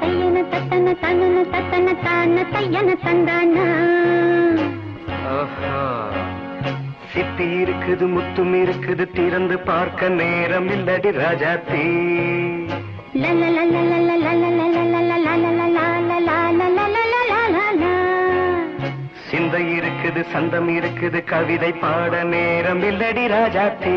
தையன தத்தன தனன தத்தன தான தையன தந்தானா. சிப்பி இருக்குது முத்தும் இருக்குது திறந்து பார்க்க நேரம் இல்லடி ராஜாத்தி சிந்தை இருக்குது சந்தம் இருக்குது கவிதை பாட நேரம் இல்லடி ராஜாத்தி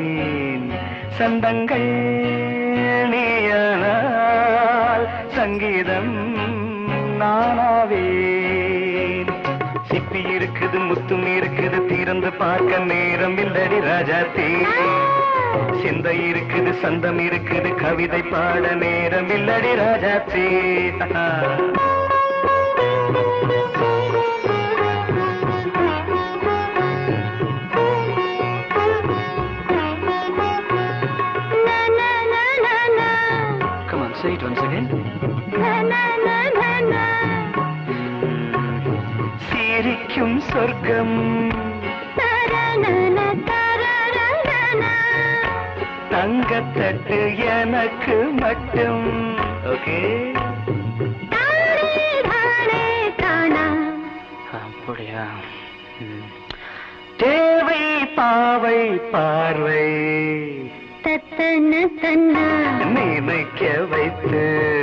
சந்தங்கள் நீயனால் சங்கீதம் நானாவே சிப்பி இருக்குது முத்தும் இருக்குது திறந்து பார்க்க நேரம் இல்லடி ராஜா தீ. சிந்தை இருக்குது சந்தம் இருக்குது கவிதை பாட நேரம் இல்லடி ராஜா தீ. சிரிக்கும். சொர்க்கம் தங்கத்தட்டு எனக்கு மட்டும். ஓகே? அப்படியா. தேவை பாவை பார்வை. தத்தன தன்னா. நினைக்க வைத்து.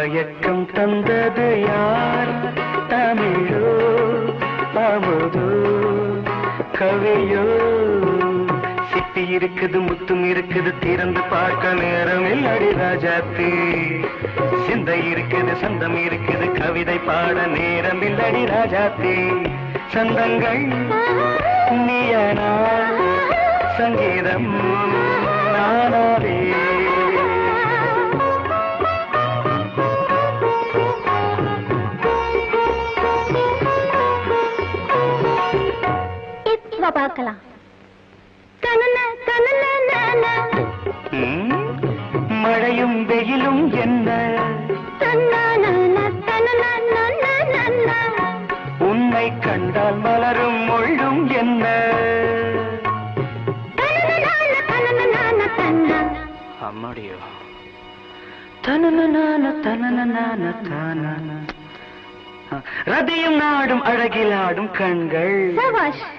மயக்கம் தந்தது யார்? தமிழோ அமுதோ கவியோ? சிப்பி இருக்குது முத்தும் இருக்குது திறந்து பார்க்க நேரம் இல்லடி ராஜாத்தி சிந்தை இருக்குது சந்தம் இருக்குது கவிதை பாட நேரம் இல்லடி ராஜாத்தி சந்தங்கள் நீயனா? சங்கீதம். பார்க்கலாம். மழையும் வெயிலும் என்ன? தனன உன்னை கண்டால் மலரும் முள்ளும் என்ன? தனன தனன தன்னா. அம்மாடியோ. தனன தனன தான. ரதியும் நாடும் அழகிலாடும் கண்கள். சபாஷ்.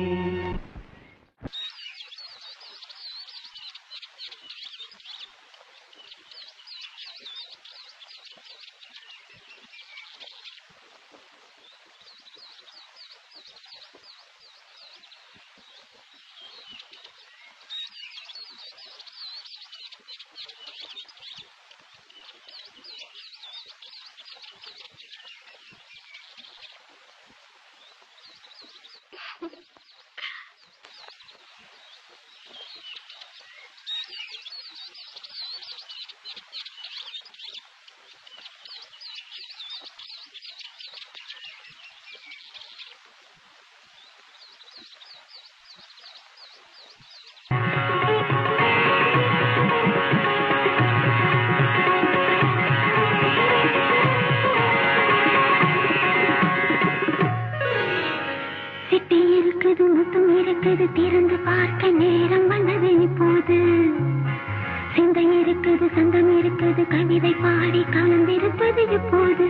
இருக்குது திறந்து பார்க்க நேரம் வந்தது இப்போது. சிந்தை இருக்குது சங்கம் இருக்குது கவிதை பாடி கலந்திருப்பது இப்போது.